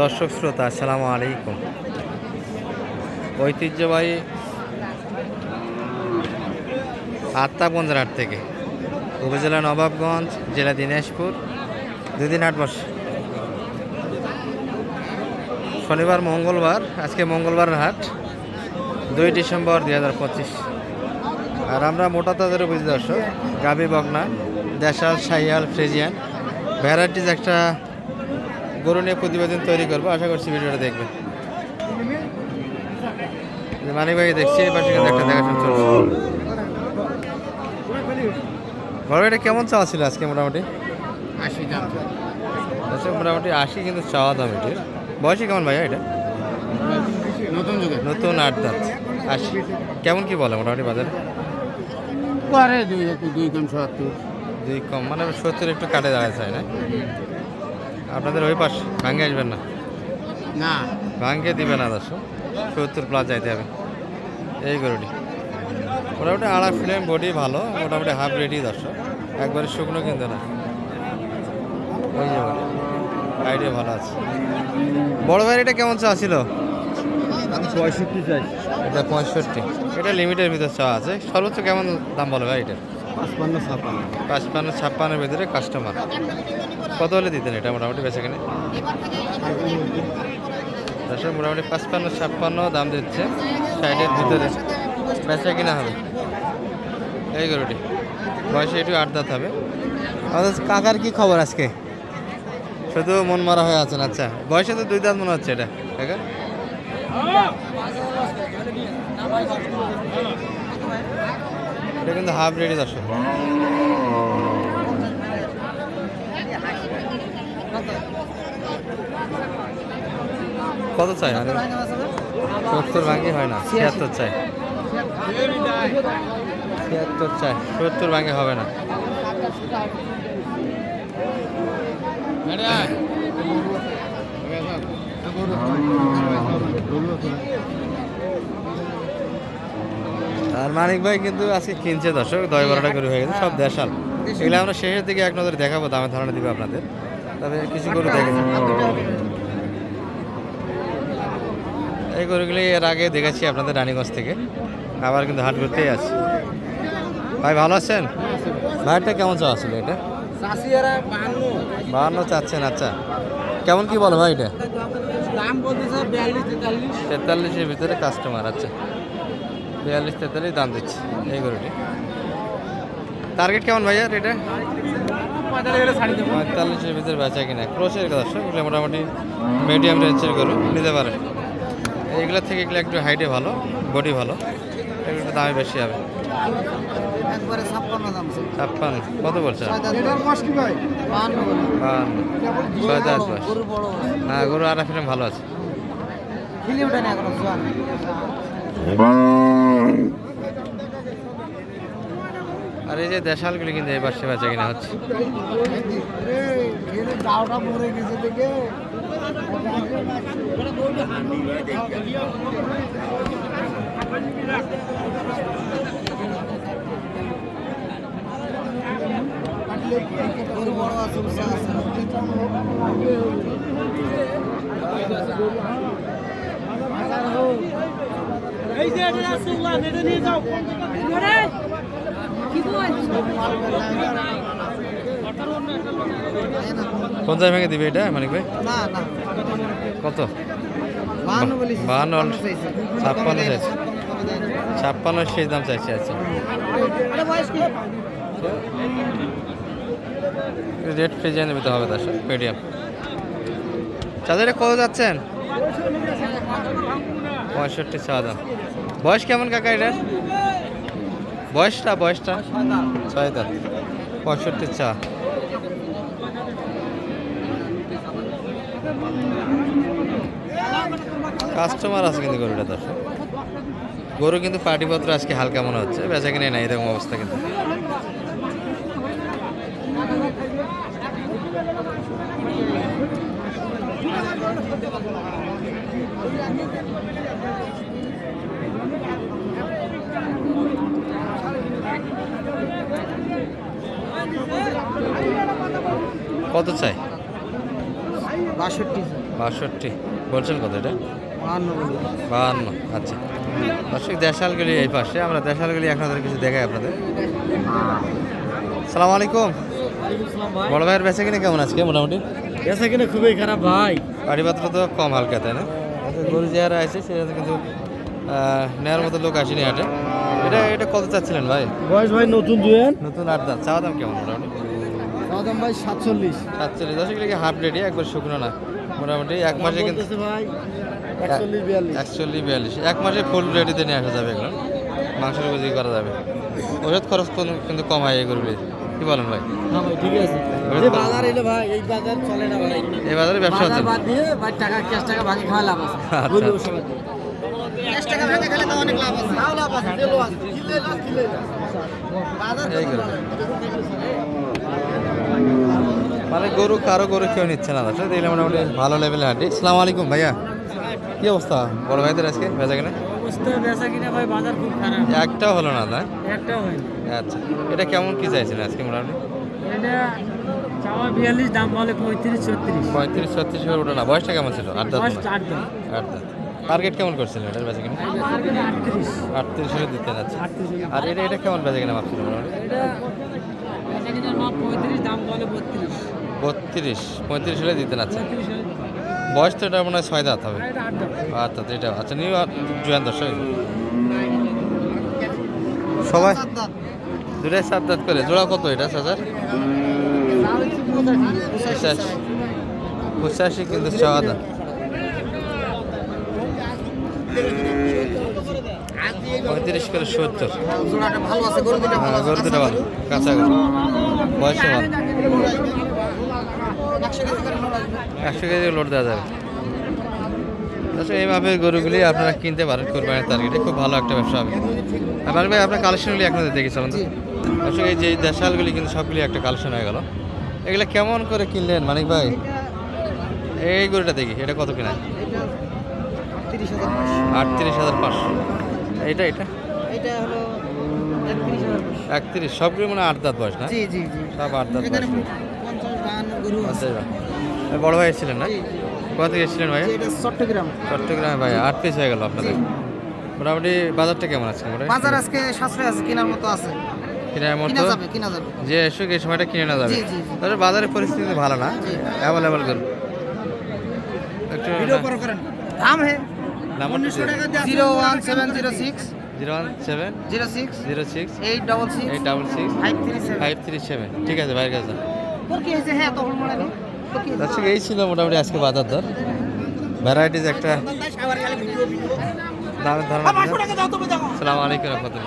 দর্শক শ্রোতা, আসসালামু আলাইকুম। ঐতিহ্যবাহী আত্মাগঞ্জ হাট থেকে উপজেলা নবাবগঞ্জ, জেলা দিনাজপুর, দুদিন হাট বসে শনিবার, মঙ্গলবার, আজকে মঙ্গলবার হাট, দুই ডিসেম্বর দুই হাজার পঁচিশ। আর আমরা মোটা তাদের বুঝি দর্শক গাবি বগনা দেশাল, সাইয়াল, ফ্রেজিয়ান ভ্যারাইটিস একটা গরু নিয়ে প্রতিবেদন তৈরি করব। আশা করছি ভিডিওটা দেখবেন। মানিক ভাই দেখছি পাশে কিন্তু একটা দেখাশোনা চলছে। বড় এটা কেমন চাওয়া ছিল আজকে মোটামুটি? আশি দাম আচ্ছা মোটামুটি আশি কিন্তু চাওয়া দাম এটির বয়সী কেমন ভাইয়া এটা? নতুন যুগে নতুন আট দাঁত। আশি। কেমন কি বলে মোটামুটি বাজারে? দুই দুই কম সত্তর। দুই কম মানে সত্তর একটু কাটে দাঁড়ায় চাই না? আপনাদের ওই পাশ ভাঙ্গে আসবেন না? না। ভাঙ্গে দিবে না দর্শক সত্তর প্লাস যাইতে হবে। এই গরুটি। মোটামুটি আড়া ফিল্ম বডি ভালো মোটামুটি হাফ রেডি দর্শক। একবারে শুকনো কিন্তু না। ওই যে আইডিয়া ভালো আছে। বড় ভাই এটা কেমন চা ছিল? পঁয়ষট্টি চাই। এটা পঁয়ষট্টি। এটা লিমিটের ভিতর চা আছে। সর্বোচ্চ কেমন দাম বলে ভাই এটা? পাঁচপান্ন ছাপ্পান্ন। পাঁচপান্ন ছাপ্পান্নের ভিতরে কাস্টমার কত হলে দিতেন এটা মোটামুটি বেচা কিনে? দর্শক মোটামুটি পাঁচপান্ন ছাপ্পান্ন দাম দিচ্ছে। সাইডের ভিতরে বেচা কিনা হবে। এই গরুটি। বয়সে একটু আট দাঁত হবে। আমাদের কাকার কি খবর আজকে? শুধু মন মারা হয়ে আছেন আচ্ছা। বয়সে তো দুই দাঁত মনে হচ্ছে এটা কাকা? এটা কিন্তু হাফ রেডি দর্শক কত চাই? মানে সত্তর ভাঙি হয় না, ছিয়াত্তর চাই। ছিয়াত্তর চাই, সত্তর ভাঙে হবে না। আর মানিক ভাই কিন্তু আজকে কিনছে দর্শক দশ বারোটা গরু হয়ে গেছে সব দেশাল। এগুলো আমরা শেষের দিকে এক নজরে দেখাবো দামে ধারণা দিবে আপনাদের। তবে কিছু গরু দেখেছি এই গরুগুলি এর আগে দেখেছি আপনাদের রানীগঞ্জ থেকে। আবার কিন্তু হাট ঘুরতেই আছে ভাই ভালো আছেন? ভাইটা কেমন চাওয়া ছিল এটা? বাহান্ন। চাচ্ছেন আচ্ছা। কেমন কি বলো ভাই এটা? তেতাল্লিশের ভিতরে কাস্টমার আচ্ছা। বিয়াল্লিশ তেতাল্লিশ দাম দিচ্ছে এই গরুটি। টার্গেট কেমন ভাইয়া দেবো পঁয়তাল্লিশের ভিতরে বেচা কিনা। ক্রোশের দর্শক এগুলো মোটামুটি মিডিয়াম রেঞ্জের গরু নিতে পারে। এইগুলোর থেকে এগুলো একটু হাইটে ভালো বডি ভালো এগুলো একটু দামে বেশি হবে। একবারে ছাপ্পান্ন কত বলছে ছয় দশ বড় হ্যাঁ গরু আড়া ফিল্ম ভালো আছে। আর এই যে দেশালগুলি কিন্তু এই পাশে বেচা কিনা হচ্ছে। বড় আছে উঁচা আছে এই যে এটা আছে উলান এটা নিয়ে যাও কি বল কোন জায়গা ভেঙে দিবে এটা মানিক ভাই? না না। কত? বাহান্ন ছাপ্পান্ন চাইছে। ছাপ্পান্ন সেই দাম চাইছে আচ্ছা। রেড ফ্রিজে নিতে হবে তার সাথে মিডিয়াম চাঁদের কত যাচ্ছেন? পঁয়ষট্টি চা দাম। বয়স কেমন কাকা এটার? বয়সটা বয়সটা? ছয় দাম। পঁয়ষট্টি চা কাস্টমার আছে কিন্তু গরুটা দর্শক। গরু কিন্তু পাটিপত্র আজকে হালকা মনে হচ্ছে বেচা কিনে নাই এরকম অবস্থা কিন্তু। কত চাই? বাষট্টি। বাষট্টি। বলছেন কত এটা? বাহান্ন আচ্ছা। দর্শক দেশালগুলি এই পাশে। আমরা দেশালগুলি আপনাদের কিছু দেখাই আপনাদের। সালাম আলাইকুম। বড় ভাইয়ের বেচা কিনে কেমন আজকে মোটামুটি? বেচা কিনে খুবই খারাপ ভাই। গাড়িপত্র তো কম হালকা তাই না? গরু যারা আছে সেটা কিন্তু নেওয়ার মতো লোক আসেনি হাটে। এটা এটা কত চাচ্ছিলেন ভাই? বয়স ভাই নতুন জুয়েন নতুন আট দাম চাওয়া দাম কেমন মোটামুটি দাম ভাই সাতচল্লিশ। সাতচল্লিশ। দশ কিলো হাফ রেডি? একবার শুকনো না। মোটামুটি এক মাসে কিন্তু একচল্লিশ বিয়াল্লিশ। এক মাসে ফুল রেডিতে নিয়ে আসা যাবে এগুলো মাংসের বুঝি করা যাবে। ওষুধ খরচ কোন- কিন্তু কম হয় এগুলি কি বলেন ভাই? হ্যাঁ ভাই ঠিক আছে। ওই বাজার এলো ভাই এই বাজার চলে না ভাই। এই বাজারে ব্যবসা হচ্ছে বাদ দিয়ে ভাই টাকা ক্যাশ টাকা ভাঙি খাওয়া লাভ আছে। গরু ওষুধ বাদ দিয়ে। এই গরু। মানে গরু কারও গরু কেউ নিচ্ছে না আসলে দেখলে মোটামুটি ভালো লেভেলে হাঁটি। সালাম আলাইকুম ভাইয়া। কি অবস্থা? বড় ভাইদের আজকে? বেচা কিনা? অবস্থা বেচা কিনা ভাই বাজার খুব খারাপ। একটাও হলো না না একটাও হয়নি। আচ্ছা এটা কেমন কি চাইছেন আজকে মোটামুটি? এটা চাওয়া বিয়াল্লিশ দাম বলে পঁয়ত্রিশ ছত্রিশ। পঁয়ত্রিশ ছত্রিশ করে ওঠে না। বয়সটা কেমন ছিল? আট দাঁত। আট আট দাঁত। টার্গেট কেমন করছিলেন এটার বেচা কিনা? আটত্রিশ। হলে দিতেন আচ্ছা। আর এটা এটা কেমন বেচা কিনা ভাবছিলেন মোটামুটি? পঁয়ত্রিশ দাম বলে বত্রিশ। বত্রিশ পঁয়ত্রিশ হলে দিতেন আচ্ছা। পঁয়ত্রিশ হলে বয়স তো এটা মনে হয় ছয় দাঁত হবে। আচ্ছা এটা আচ্ছা নিউ জুয়ান দর্শক। সবাই? দুটাই সাত দাঁত করে। জোড়া কত এটা হাজার পঁচাশি। পঁচাশি কিন্তু চাওয়া দাম পঁয়ত্রিশ করে সত্তর। হ্যাঁ গরু দুটো ভালো। কাঁচা গরু। বয়সে ভালো। একশো কেজি লোড দেওয়া যাবে। আচ্ছা এইভাবে গরুগুলি আপনারা কিনতে পারেন কোরবানির টার্গেটে খুব ভালো একটা ব্যবসা হবে। মালিক ভাই আপনার কালেকশনগুলি আপনাদের দেখি চলুন তো। আসলে এই যে দেশালগুলি কিন্তু সবগুলি একটা কালেকশন হয়ে গেল। এগুলো কেমন করে কিনলেন মানিক ভাই? এই গরুটা দেখি এটা কত কিনা? আটত্রিশ হাজার পাঁচশো। এটা এটা হলো একত্রিশ সবগুলি মানে আট দাঁত বয়স না? জি জি জি। সব আট দাঁত বয়স। গরু আছে। বড় ভাই এসেছিলেন না? কোথা থেকে এসেছিলেন ভাই চট্টগ্রাম। চট্টগ্রামে ভাই আট পিস হয়ে গেল আপনাদের। মোটামুটি বাজারটা কেমন আছে বাজার আজকে সাশ্রয় আছে কেনার মতো আছে। কেনার মতো? যে এই সময়টা কিনে না যাবে। তবে বাজারের পরিস্থিতি ভালো না। অ্যাভেলেবল করুন একটু দাম zero one seven zero six. Zero one seven? Zero six. Zero six. Eight double six. Eight double six. Five three five three seven. ঠিক আছে ভাইয়ের কাছে তোর কি হয়েছে? হ্যাঁ আচ্ছা এই ছিল মোটামুটি আজকে বাজার দর। ভ্যারাইটিস একটা দামের ধারণা আসসালামু আলাইকুম রহমতুল্লাহ।